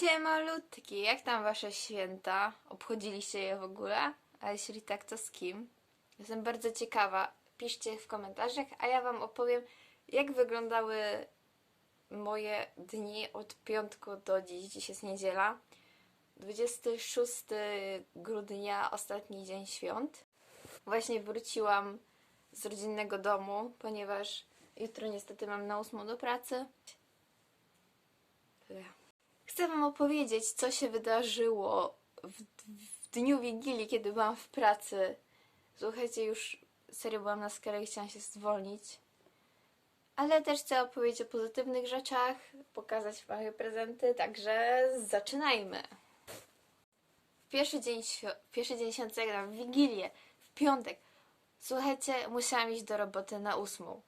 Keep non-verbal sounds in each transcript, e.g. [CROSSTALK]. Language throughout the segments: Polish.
Siemalutki, jak tam wasze święta? Obchodziliście je w ogóle? A jeśli tak, to z kim? Jestem bardzo ciekawa. Piszcie w komentarzach, a ja wam opowiem, jak wyglądały moje dni od piątku do dziś. Dziś jest niedziela. 26 grudnia, ostatni dzień świąt. Właśnie wróciłam z rodzinnego domu, ponieważ jutro niestety mam na ósmą do pracy. Chcę Wam opowiedzieć, co się wydarzyło w, w dniu Wigilii, kiedy byłam w pracy. Słuchajcie, już serio byłam na skarę i chciałam się zwolnić. Ale też chcę opowiedzieć o pozytywnych rzeczach, pokazać moje prezenty, także zaczynajmy. W pierwszy dzień, w pierwszy dzień świąt, jak w Wigilię, w piątek, słuchajcie, musiałam iść do roboty na ósmą.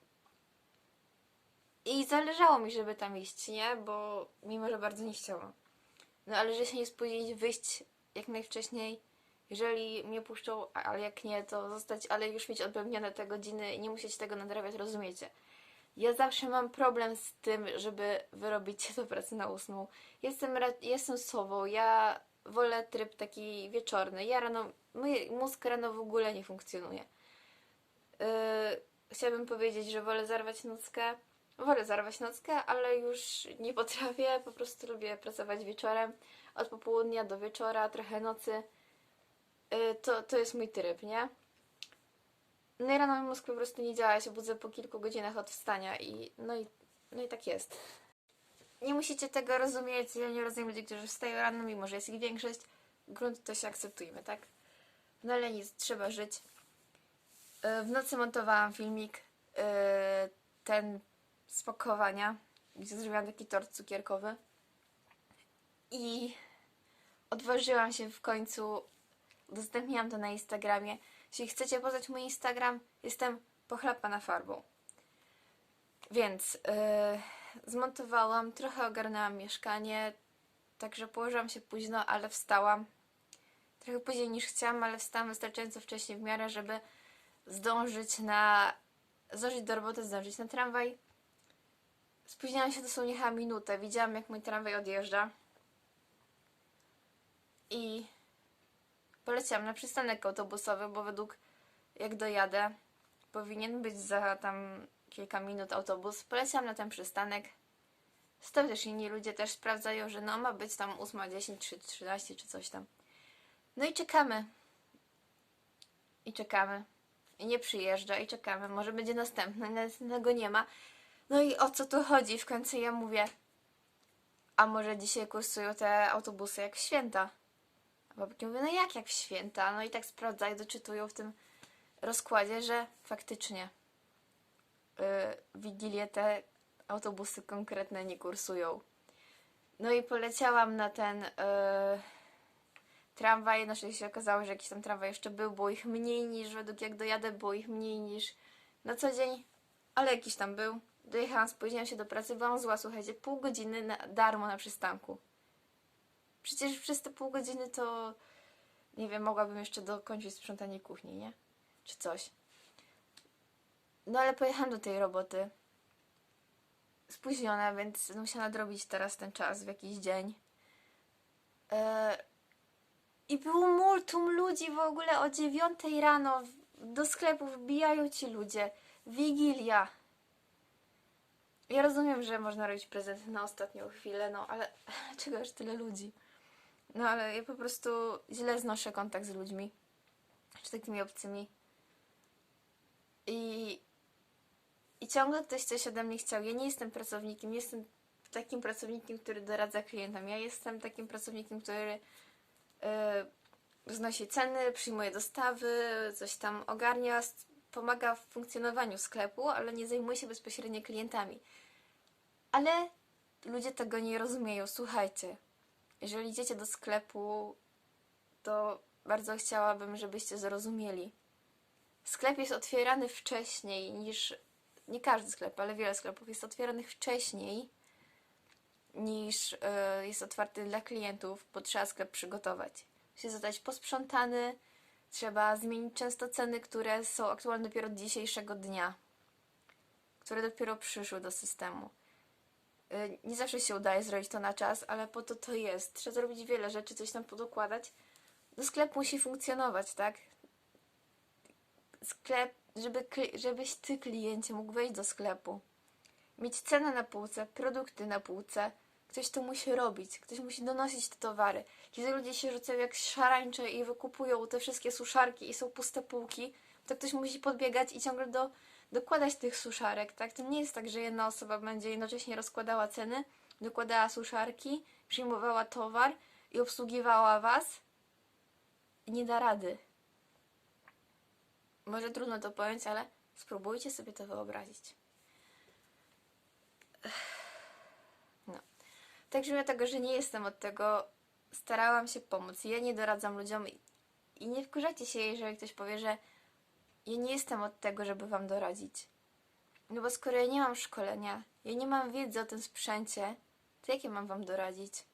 I zależało mi, żeby tam iść, nie? Bo mimo, że bardzo nie chciałam. No ale że się nie spóźnić, wyjść jak najwcześniej. Jeżeli mnie puszczą, ale jak nie, to zostać, ale już mieć odpełnione te godziny i nie musieć tego nadrabiać, rozumiecie? Ja zawsze mam problem z tym, żeby wyrobić się do pracy na ósmą. Jestem, jestem sową, ja wolę tryb taki wieczorny. Ja rano, mój mózg rano w ogóle nie funkcjonuje. Yy, chciałabym powiedzieć, że wolę zarwać nockę. Wolę zarwać nockę, ale już nie potrafię. Po prostu lubię pracować wieczorem. Od popołudnia do wieczora, trochę nocy. Yy, to, to jest mój tryb, nie? No i rano mój mózg po prostu nie działa. Ja się budzę po kilku godzinach od wstania i no i, no i tak jest. Nie musicie tego rozumieć. Ja nie rozumiem ludzi, którzy wstają rano, mimo że jest ich większość. Grunt to się akceptujmy, tak? No ale nic, trzeba żyć. Yy, W nocy montowałam filmik, yy, ten z pakowania, gdzie zrobiłam taki tort cukierkowy. I odważyłam się w końcu, udostępniłam to na Instagramie. Jeśli chcecie poznać mój Instagram, jestem pochlapana farbą. Więc yy, zmontowałam, trochę ogarnęłam mieszkanie, także położyłam się późno, ale wstałam. Trochę później niż chciałam, ale wstałam wystarczająco wcześnie w miarę, żeby zdążyć na. zdążyć do roboty, zdążyć na tramwaj. Spóźniałam się dosłownie chyba minutę. Widziałam, jak mój tramwaj odjeżdża. I poleciałam na przystanek autobusowy, bo według jak dojadę, powinien być za tam kilka minut autobus. Poleciałam na ten przystanek. Stąd też inni ludzie też sprawdzają, że no ma być tam 8.10 czy 13 czy coś tam. No i czekamy. I czekamy. I nie przyjeżdża i czekamy. Może będzie następny, następnego nie ma. No i o co tu chodzi? W końcu ja mówię, a może dzisiaj kursują te autobusy jak w święta? A babki mówią, no jak jak w święta? No i tak sprawdzają, doczytują w tym rozkładzie, że faktycznie yy, te autobusy konkretne nie kursują. No i poleciałam na ten yy, tramwaj, no się okazało, że jakiś tam tramwaj jeszcze był, było ich mniej niż, według jak dojadę, było ich mniej niż na co dzień, ale jakiś tam był. Dojechałam, spóźniłam się do pracy, byłam zła, słuchajcie, pół godziny na darmo na przystanku. Przecież przez te pół godziny to, nie wiem, mogłabym jeszcze dokończyć sprzątanie kuchni, nie? Czy coś. No ale pojechałam do tej roboty. Spóźniona, więc musiałam nadrobić teraz ten czas w jakiś dzień. E, I było multum ludzi w ogóle o dziewiątej rano. Do sklepów wbijają ci ludzie. Wigilia. Ja rozumiem, że można robić prezenty na ostatnią chwilę, no ale [LAUGHS] czego aż tyle ludzi? No ale ja po prostu źle znoszę kontakt z ludźmi. Czy takimi obcymi. I, I ciągle ktoś coś ode mnie chciał. Ja nie jestem pracownikiem, nie jestem takim pracownikiem, który doradza klientom. Ja jestem takim pracownikiem, który yy, znosi ceny, przyjmuje dostawy, coś tam ogarnia, pomaga w funkcjonowaniu sklepu, ale nie zajmuje się bezpośrednio klientami. Ale ludzie tego nie rozumieją. Słuchajcie, jeżeli idziecie do sklepu, to bardzo chciałabym, żebyście zrozumieli. Sklep jest otwierany wcześniej niż. Nie każdy sklep, ale wiele sklepów jest otwieranych wcześniej niż e, jest otwarty dla klientów, bo trzeba sklep przygotować. Musi zostać posprzątany, trzeba zmienić często ceny, które są aktualne dopiero od dzisiejszego dnia, które dopiero przyszły do systemu. Y, Nie zawsze się udaje zrobić to na czas, ale po to to jest. Trzeba zrobić wiele rzeczy, coś tam podokładać. No sklep musi funkcjonować, tak? Sklep, żeby, żebyś ty, kliencie, mógł wejść do sklepu. Mieć cenę na półce, produkty na półce. Ktoś to musi robić, ktoś musi donosić te towary. Kiedy ludzie się rzucają jak szarańcze i wykupują te wszystkie suszarki i są puste półki, to ktoś musi podbiegać i ciągle do, dokładać tych suszarek, tak? To nie jest tak, że jedna osoba będzie jednocześnie rozkładała ceny, dokładała suszarki, przyjmowała towar i obsługiwała was. Nie da rady. Może trudno to pojąć, ale spróbujcie sobie to wyobrazić. Także mimo tego, że nie jestem od tego, starałam się pomóc. Ja nie doradzam ludziom i- nie wkurzajcie się, jeżeli ktoś powie, że ja nie jestem od tego, żeby wam doradzić. No bo skoro ja nie mam szkolenia, ja nie mam wiedzy o tym sprzęcie, to jak ja mam wam doradzić?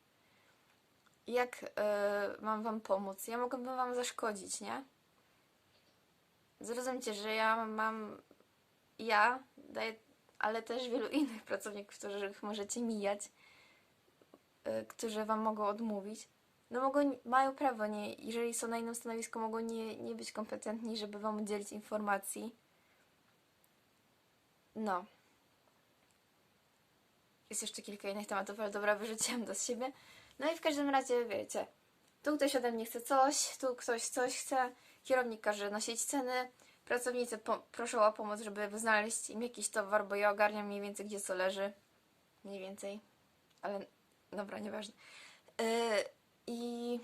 Jak e, mam wam pomóc? Ja mogłabym wam zaszkodzić, nie? Zrozumcie, że ja mam. Ja daję, ale też wielu innych pracowników, których możecie mijać, którzy wam mogą odmówić. No mogą, mają prawo, nie, jeżeli są na innym stanowisku, mogą nie, nie być kompetentni, żeby wam udzielić informacji. No. Jest jeszcze kilka innych tematów, ale dobra, wyrzuciłam do siebie. No i w każdym razie, wiecie, tu ktoś ode mnie chce coś, tu ktoś coś chce, kierownik każe nosić ceny, pracownicy proszą o pomoc, żeby znaleźć im jakiś towar, bo ja ogarniam mniej więcej, gdzie co leży. Mniej więcej. Ale dobra, nieważne. Yy, I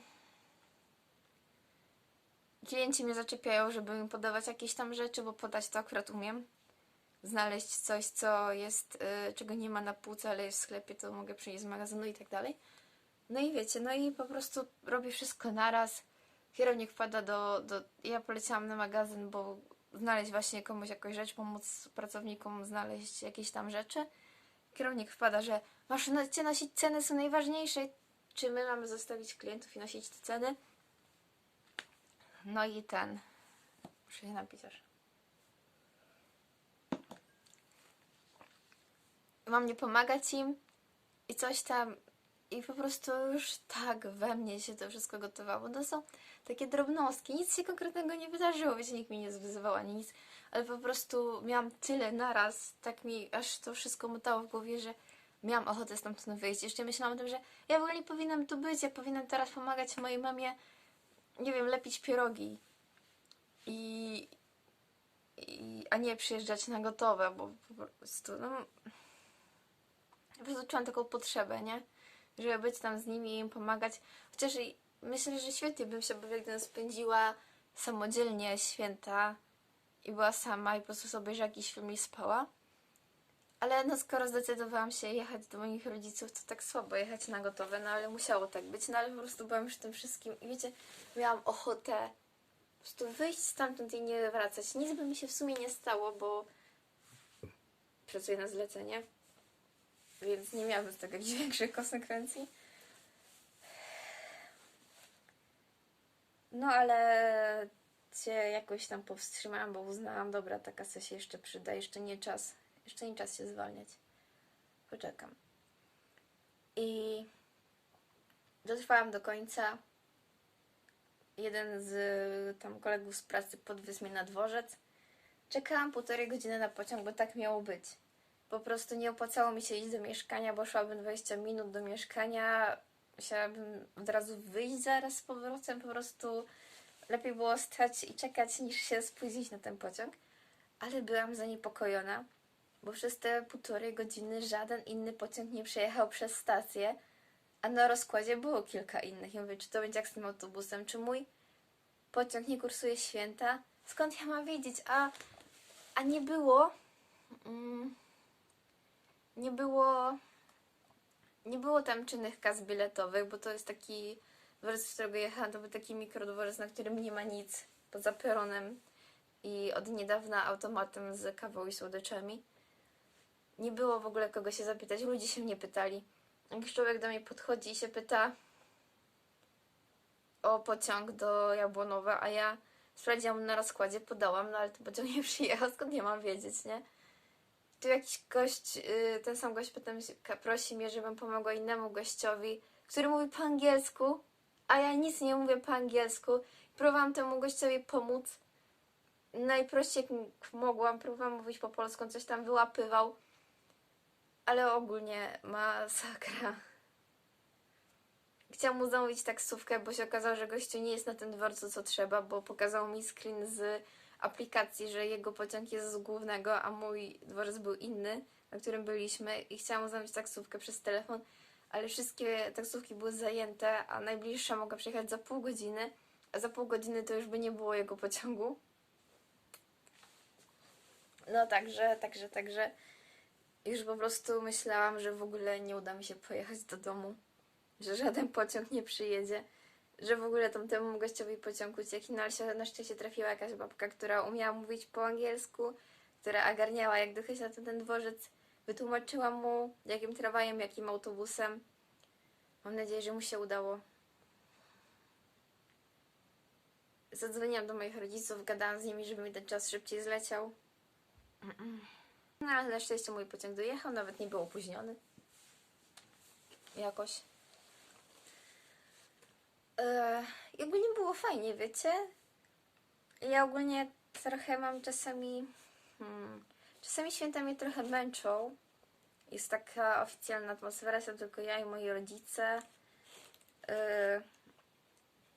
klienci mnie zaczepiają, żeby podawać jakieś tam rzeczy, bo podać to akurat umiem. Znaleźć coś, co jest, yy, czego nie ma na półce, ale jest w sklepie, to mogę przynieść z magazynu i tak dalej. No i wiecie, no i po prostu robię wszystko naraz. Kierownik wpada do, do... Ja poleciałam na magazyn, bo znaleźć właśnie komuś jakąś rzecz, pomóc pracownikom znaleźć jakieś tam rzeczy. Kierownik wpada, że no- cię nosić ceny są najważniejsze. Czy my mamy zostawić klientów i nosić te ceny? No i ten. Muszę się napić aż. Mam nie pomagać im i coś tam. I po prostu już tak we mnie się to wszystko gotowało. To są takie drobnostki. Nic się konkretnego nie wydarzyło. Wiecie, nikt mnie nie zwyzywał ani nic. Ale po prostu miałam tyle naraz. Tak mi aż to wszystko mutało w głowie, że miałam ochotę stamtąd wyjść. Jeszcze myślałam o tym, że ja w ogóle nie powinnam tu być. Ja powinnam teraz pomagać mojej mamie, nie wiem, lepić pierogi. I, i, a nie przyjeżdżać na gotowe, bo po prostu, no, po prostu czułam taką potrzebę, nie? Żeby być tam z nimi i im pomagać. Chociaż myślę, że świetnie bym się bawiła, gdybym spędziła samodzielnie święta i była sama i po prostu sobie że jakiś film i spała. Ale no skoro zdecydowałam się jechać do moich rodziców, to tak słabo jechać na gotowe, no ale musiało tak być. No ale po prostu byłam już tym wszystkim i wiecie, miałam ochotę po prostu wyjść stamtąd i nie wracać. Nic by mi się w sumie nie stało, bo pracuję na zlecenie, więc nie miałabym z tego jakichś [LAUGHS] większych konsekwencji. No ale cię jakoś tam powstrzymałam, bo uznałam, dobra, ta kasa się jeszcze przyda, jeszcze nie czas, jeszcze nie czas się zwalniać. Poczekam. I dotrwałam do końca. Jeden z tam kolegów z pracy podwiózł mnie na dworzec. Czekałam półtorej godziny na pociąg, bo tak miało być. Po prostu nie opłacało mi się iść do mieszkania, bo szłabym 20 minut do mieszkania. Musiałabym od razu wyjść zaraz z powrotem. Po prostu lepiej było stać i czekać, niż się spóźnić na ten pociąg. Ale byłam zaniepokojona, bo przez te półtorej godziny żaden inny pociąg nie przejechał przez stację, a na rozkładzie było kilka innych. Ja mówię, czy to będzie jak z tym autobusem, czy mój pociąg nie kursuje święta? Skąd ja mam wiedzieć? A, a nie było... Mm, nie było... Nie było tam czynnych kas biletowych, bo to jest taki dworzec, z którego jechałam, to był taki mikrodworzec, na którym nie ma nic poza peronem i od niedawna automatem z kawą i słodyczami. Nie było w ogóle kogo się zapytać, ludzie się mnie pytali. Jakiś człowiek do mnie podchodzi i się pyta o pociąg do Jabłonowa, a ja sprawdziłam na rozkładzie, podałam, no ale ten pociąg nie [LAUGHS] przyjechał, skąd nie mam wiedzieć, nie? tu jakiś gość, y, ten sam gość potem prosi mnie, żebym pomogła innemu gościowi, który mówi po angielsku, a ja nic nie mówię po angielsku. Próbowałam temu gościowi pomóc. Najprościej jak mogłam, próbowałam mówić po polsku, coś tam wyłapywał. Ale ogólnie masakra. Chciałam mu zamówić taksówkę, bo się okazało, że gościu nie jest na tym dworcu co trzeba, bo pokazał mi screen z aplikacji, że jego pociąg jest z głównego, a mój dworzec był inny, na którym byliśmy i chciałam mu zamówić taksówkę przez telefon, ale wszystkie taksówki były zajęte, a najbliższa mogła przyjechać za pół godziny, a za pół godziny to już by nie było jego pociągu. No także, także, także już po prostu myślałam, że w ogóle nie uda mi się pojechać do domu, że żaden pociąg nie przyjedzie, że w ogóle tamtemu gościowi pociąg uciekł, no ale się na szczęście trafiła jakaś babka, która umiała mówić po angielsku, która ogarniała jak dojechać na ten, ten dworzec, wytłumaczyła mu jakim tramwajem, jakim autobusem. Mam nadzieję, że mu się udało. Zadzwoniłam do moich rodziców, gadałam z nimi, żeby mi ten czas szybciej zleciał. No ale na szczęście mój pociąg dojechał, nawet nie był opóźniony. Jakoś. Eee, I ogólnie było fajnie, wiecie? Ja ogólnie trochę mam czasami. Hmm, czasami święta mnie trochę męczą. Jest taka oficjalna atmosfera, jestem tylko ja i moi rodzice. Eee,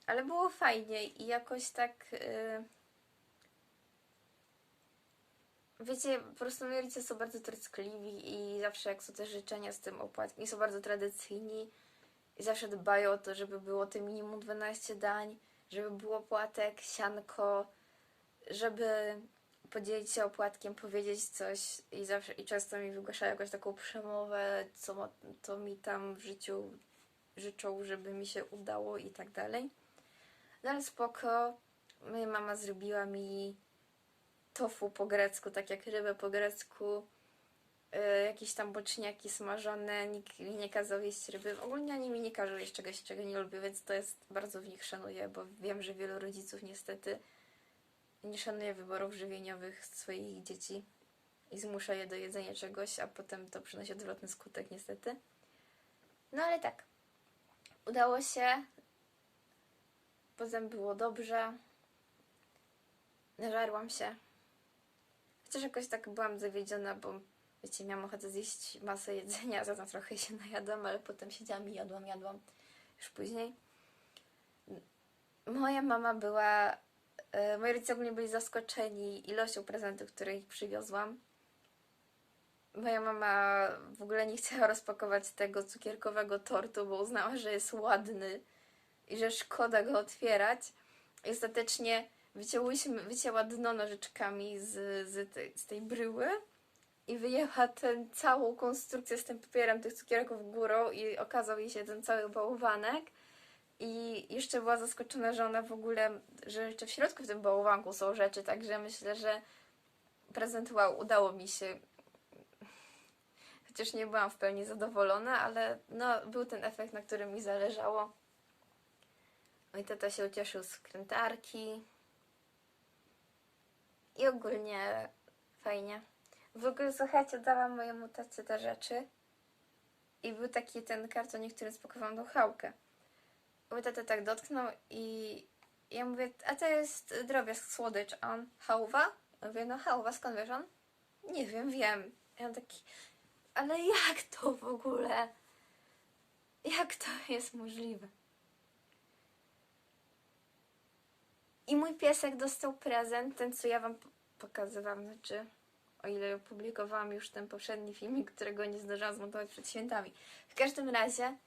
ale było fajnie i jakoś tak. Eee, Wiecie, po prostu moi rodzice są bardzo troskliwi i zawsze jak są te życzenia z tym opłatkiem, są bardzo tradycyjni i zawsze dbają o to, żeby było to minimum 12 dań, żeby było płatek, sianko, żeby podzielić się opłatkiem, powiedzieć coś i zawsze i często mi wygłaszają jakąś taką przemowę, co, ma- mi tam w życiu życzą, żeby mi się udało i tak dalej. No ale spoko, moja mama zrobiła mi tofu po grecku, tak jak rybę po grecku, y, jakieś tam boczniaki smażone, nikt mi nie kazał jeść ryby. Ogólnie oni mi nie każą jeść czegoś, czego nie lubię, więc to jest, bardzo w nich szanuję, bo wiem, że wielu rodziców niestety nie szanuje wyborów żywieniowych swoich dzieci i zmusza je do jedzenia czegoś, a potem to przynosi odwrotny skutek niestety. No ale tak, udało się, potem było dobrze, nażarłam się. Chociaż jakoś tak byłam zawiedziona, bo wiecie, miałam ochotę zjeść masę jedzenia, [LAUGHS] za to trochę się najadłam, ale potem siedziałam i jadłam, jadłam już później. Moja mama była, moi rodzice ogólnie byli zaskoczeni ilością prezentów, które ich przywiozłam. Moja mama w ogóle nie chciała rozpakować tego cukierkowego tortu, bo uznała, że jest ładny i że szkoda go otwierać. I ostatecznie wycięłyśmy, wycięła dno nożyczkami z, z, tej, z tej bryły i wyjęła tę całą konstrukcję z tym papierem tych cukierków górą i okazał jej się ten cały bałwanek. I jeszcze była zaskoczona, że ona w ogóle, że jeszcze w środku w tym bałwanku są rzeczy, także myślę, że prezent wow, udało mi się. Chociaż nie byłam w pełni zadowolona, ale no, był ten efekt, na którym mi zależało. Mój tata się ucieszył z krętarki. I ogólnie fajnie. W ogóle słuchajcie, dałam mojemu tacie te rzeczy. I był taki ten kartonik, który spakowałam do chałkę. Mój tata tak dotknął i ja mówię, a to jest drobiazg, słodycz. A on, hałwa? Mówię, no hałwa, skąd wiesz on? Nie wiem, wiem. I on taki, ale jak to w ogóle? Jak to jest możliwe? I mój piesek dostał prezent, ten co ja wam pokazywałam, znaczy o ile opublikowałam już ten poprzedni filmik, którego nie zdążyłam zmontować przed świętami. W każdym razie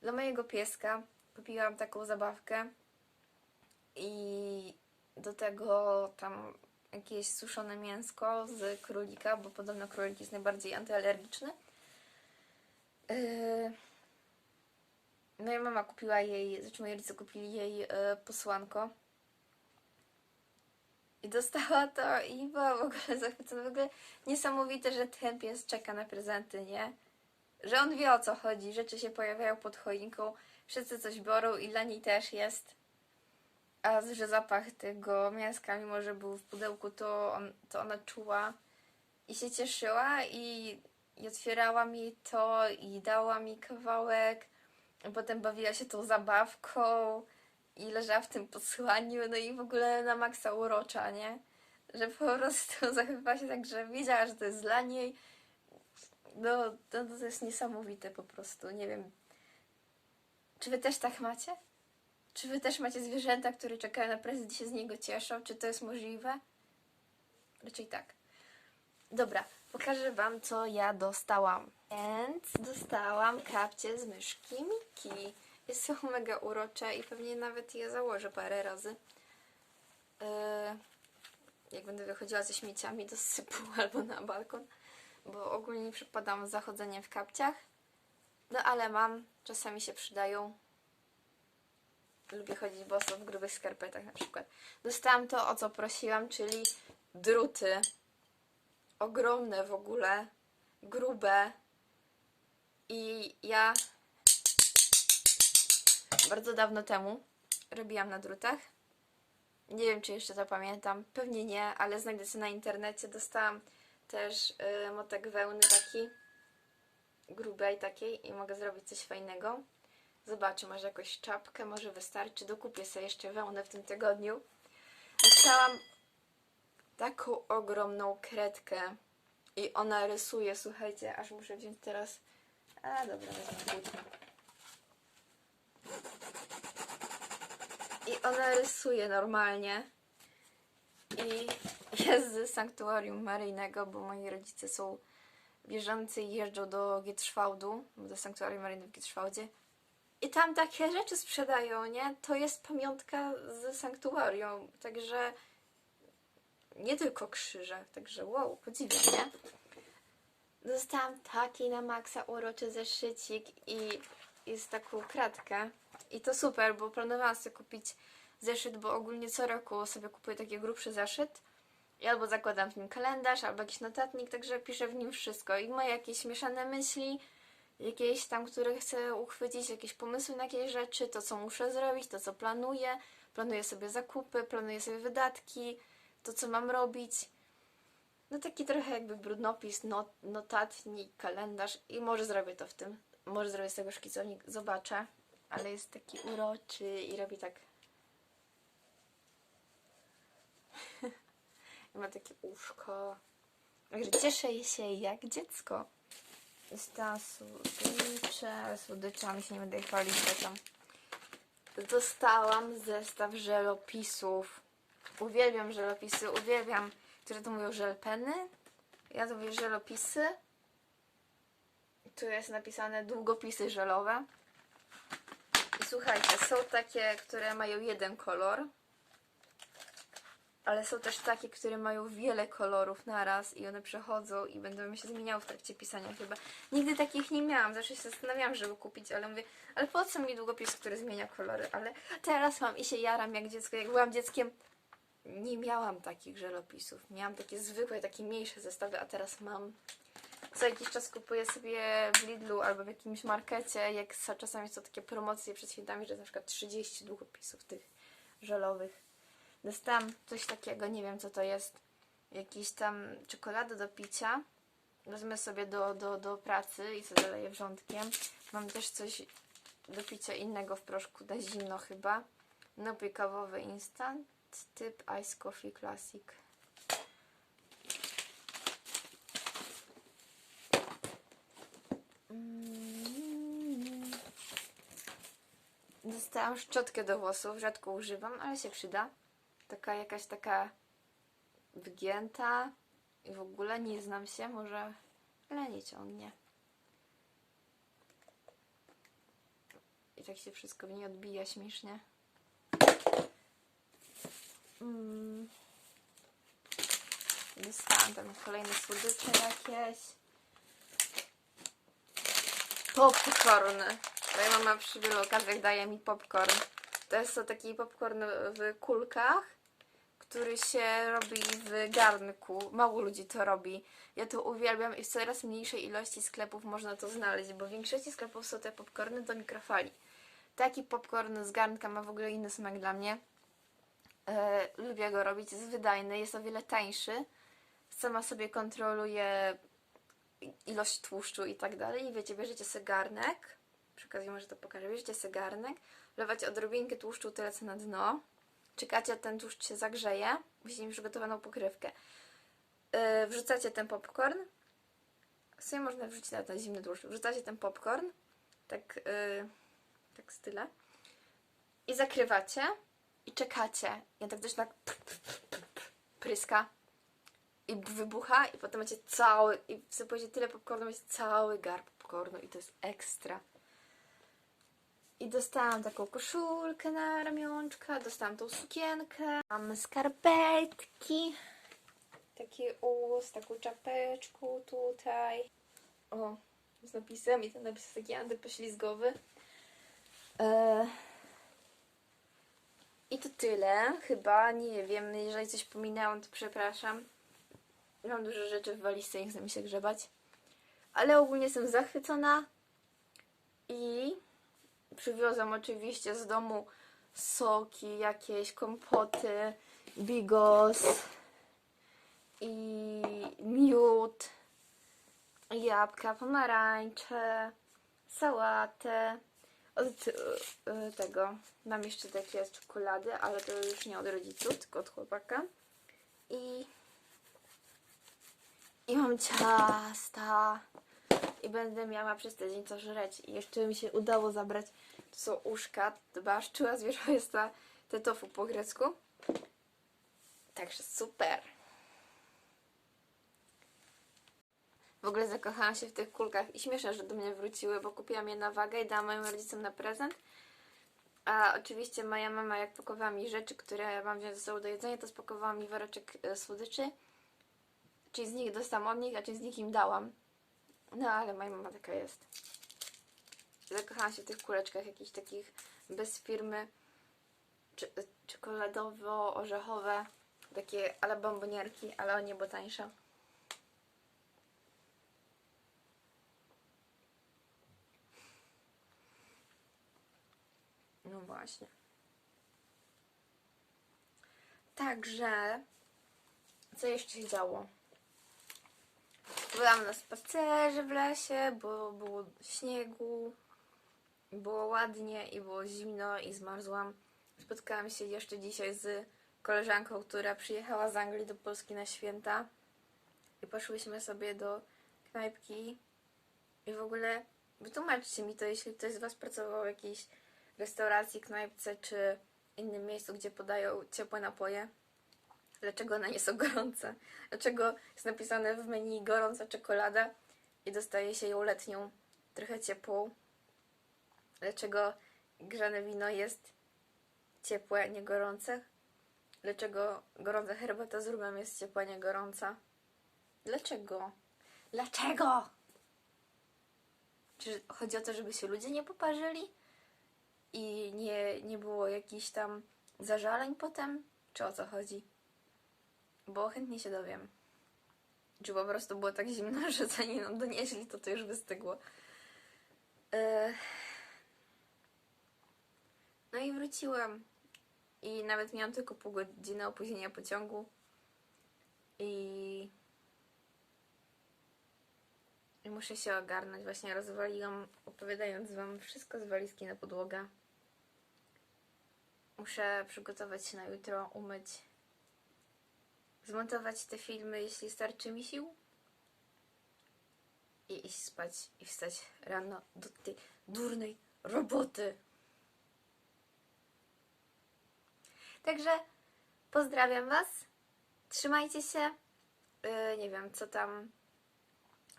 dla mojego pieska kupiłam taką zabawkę i do tego tam jakieś suszone mięsko z królika, bo podobno królik jest najbardziej antyalergiczny. Yy... Moja mama kupiła jej, znaczy moi rodzice kupili jej yy, posłanko. I dostała to i była w ogóle zachwycona. W ogóle niesamowite, że ten pies czeka na prezenty, nie? Że on wie o co chodzi, rzeczy się pojawiają pod choinką, wszyscy coś biorą i dla niej też jest. A że zapach tego mięska, mimo że był w pudełku, to, on, to ona czuła I się cieszyła i, i otwierała mi to i dała mi kawałek. Potem bawiła się tą zabawką i leżała w tym posłaniu, no i w ogóle na maksa urocza, nie? Że po prostu [LAUGHS] zachowywała się tak, że że to jest dla niej. No, to, to jest niesamowite po prostu, nie wiem. Czy wy też tak macie? Czy wy też macie zwierzęta, które czekają na prezent i się z niego cieszą? Czy to jest możliwe? Raczej tak. Dobra, pokażę wam, co ja dostałam. Więc dostałam kapcie z myszki Miki. Jest są mega urocze i pewnie nawet je założę parę razy. Yy, jak będę wychodziła ze śmieciami do sypu [LAUGHS] albo na balkon, bo ogólnie nie przypadam z zachodzeniem w kapciach. No ale mam, czasami się przydają. Lubię chodzić boso w grubych skarpetach na przykład. Dostałam to, o co prosiłam, czyli druty. Ogromne w ogóle, grube. I ja bardzo dawno temu robiłam na drutach. Nie wiem, czy jeszcze to pamiętam. Pewnie nie, ale znajdę sobie na internecie. Dostałam też y, motek wełny taki grubej takiej i mogę zrobić coś fajnego. Zobaczę, może jakąś czapkę, może wystarczy. Dokupię sobie jeszcze wełnę w tym tygodniu. Dostałam taką ogromną kredkę i ona rysuje, słuchajcie, aż muszę wziąć teraz... A, dobra, wezmę. I ona rysuje normalnie. I jest z sanktuarium maryjnego, bo moi rodzice są bieżący jeżdżą do Gietrzwałdu, do sanktuarium maryjnego w Gietrzwałdzie. I tam takie rzeczy sprzedają, nie? To jest pamiątka z sanktuarium, także nie tylko krzyże, także wow, podziwiam, nie? Dostałam taki na maksa uroczy zeszycik i jest taką kratkę. I to super, bo planowałam sobie kupić zeszyt, bo ogólnie co roku sobie kupuję taki grubszy zeszyt. I albo zakładam w nim kalendarz, albo jakiś notatnik, także piszę w nim wszystko. I moje jakieś mieszane myśli, jakieś tam, które chcę uchwycić, jakieś pomysły na jakieś rzeczy, to co muszę zrobić, to co planuję. Planuję sobie zakupy, planuję sobie wydatki, to co mam robić. No taki trochę jakby brudnopis, not, notatnik, kalendarz i może zrobię to w tym. Może zrobię z tego szkicownik, zobaczę. Ale jest taki uroczy i robi tak... [LAUGHS] I ma takie uszko. Także cieszę się jak dziecko. Dostałam słodycze, słodyczami się nie będę chwalić, bo tam dostałam zestaw żelopisów. Uwielbiam żelopisy, uwielbiam, które to mówią żelpeny. Ja to mówię żelopisy. Tu jest napisane długopisy żelowe. I słuchajcie, są takie, które mają jeden kolor. Ale są też takie, które mają wiele kolorów naraz i one przechodzą i będą mi się zmieniały w trakcie pisania chyba. Nigdy takich nie miałam, zawsze się zastanawiałam, żeby kupić, ale mówię, ale po co mi długopis, który zmienia kolory? Ale teraz mam i się jaram jak dziecko. Jak byłam dzieckiem, nie miałam takich żelopisów. Miałam takie zwykłe, takie mniejsze zestawy, a teraz mam. Co jakiś czas kupuję sobie w Lidlu albo w jakimś markecie, jak sa- czasami są takie promocje przed świętami, że na przykład 30 długopisów tych żelowych. Dostałam coś takiego, nie wiem co to jest. Jakiś tam czekolady do picia. Wezmę sobie do, do, do pracy i sobie zaleję wrzątkiem. Mam też coś do picia innego w proszku na zimno chyba. Napój kawowy instant typ Ice Coffee Classic. Mm. Dostałam szczotkę do włosów, rzadko używam, ale się przyda. Taka jakaś taka wygięta i w ogóle nie znam się, może ale nie ciągnie. I tak się wszystko w niej odbija śmiesznie. Mm. Dostałam tam kolejne słodycze jakieś. Popcorn. Moja mama przy wielu okazjach daje mi popcorn. To jest to taki popcorn w kulkach, który się robi w garnku. Mało ludzi to robi. Ja to uwielbiam i w coraz mniejszej ilości sklepów można to znaleźć, bo w większości sklepów są te popcorny do mikrofali. Taki popcorn z garnka ma w ogóle inny smak dla mnie. E, lubię go robić, jest wydajny, jest o wiele tańszy. sama sobie kontroluje i- ilość tłuszczu i tak dalej. I wiecie, bierzecie sobie garnek, przy okazji może to pokażę, bierzecie sobie garnek, odrobinkę tłuszczu tyle co na dno, czekacie, ten tłuszcz się zagrzeje, musicie mieć przygotowaną pokrywkę. Yy, wrzucacie ten popcorn, w sumie można wrzucić nawet na zimny tłuszcz, wrzucacie ten popcorn, tak, yy, tak z tyle, i zakrywacie. I czekacie. On tak też tak pryska. I wybucha. I potem macie cały, i wsypujecie tyle popcornu, macie cały garb popcornu. I to jest ekstra. I dostałam taką koszulkę na ramionczka, dostałam tą sukienkę, mam skarpetki, taki ust, taką czapeczką tutaj. O, z napisem i ten napis jest taki antypoślizgowy. Eee, I to tyle, chyba, nie wiem, jeżeli coś pominęłam, to przepraszam. Mam dużo rzeczy w walizce, nie chcę mi się grzebać. Ale ogólnie jestem zachwycona i przywiozłam oczywiście z domu soki, jakieś kompoty, bigos i miód, jabłka, pomarańcze, sałatę. Od y, y, tego mam jeszcze takie z czekolady, ale to już nie od rodziców, tylko od chłopaka. I i mam ciasta. I będę miała przez tydzień co żreć. I jeszcze mi się udało zabrać. To są uszka. To baszczyła zwierzęta. [LAUGHS] Te tofu po grecku. Także super. W ogóle zakochałam się w tych kulkach. I śmieszne, że do mnie wróciły, bo kupiłam je na wagę i dałam moim rodzicom na prezent. A oczywiście moja mama, jak pakowała mi rzeczy, które mam wziąć ze sobą do jedzenia, to spakowała mi woreczek e, słodyczy część z nich dostałam od nich, a część z nich im dałam. No ale moja mama taka jest. Zakochałam się w tych kuleczkach jakichś takich bez firmy cze- czekoladowo-orzechowe. Takie ale bombonierki, ale o niebo tańsze. No właśnie. Także, co jeszcze się działo? Byłam na spacerze w lesie, bo było śniegu, było ładnie i było zimno i zmarzłam. Spotkałam się jeszcze dzisiaj z koleżanką, która przyjechała z Anglii do Polski na święta i poszłyśmy sobie do knajpki i w ogóle wytłumaczcie mi to, jeśli ktoś z Was pracował w jakiejś restauracji, knajpce czy innym miejscu, gdzie podają ciepłe napoje. Dlaczego one nie są gorące? Dlaczego jest napisane w menu gorąca czekolada i dostaje się ją letnią, trochę ciepłą? Dlaczego grzane wino jest ciepłe, nie gorące? Dlaczego gorąca herbata z rumem jest ciepła, nie gorąca? Dlaczego? Dlaczego? Czy chodzi o to, żeby się ludzie nie poparzyli? I nie, nie było jakichś tam zażaleń potem? Czy o co chodzi? Bo chętnie się dowiem. Czy po prostu było tak zimno, [LAUGHS] że zanim nam donieśli, to to już wystygło. No i wróciłam. I nawet miałam tylko pół godziny opóźnienia pociągu. I... I muszę się ogarnąć. Właśnie rozwaliłam, opowiadając Wam wszystko z walizki na podłogę. Muszę przygotować się na jutro, umyć zmontować te filmy, jeśli starczy mi sił. I iść spać i wstać rano do tej durnej roboty. Także pozdrawiam Was. Trzymajcie się. Yy, nie wiem, co tam.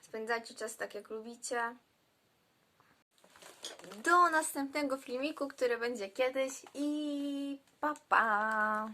Spędzajcie czas tak, jak lubicie. Do następnego filmiku, który będzie kiedyś i pa pa!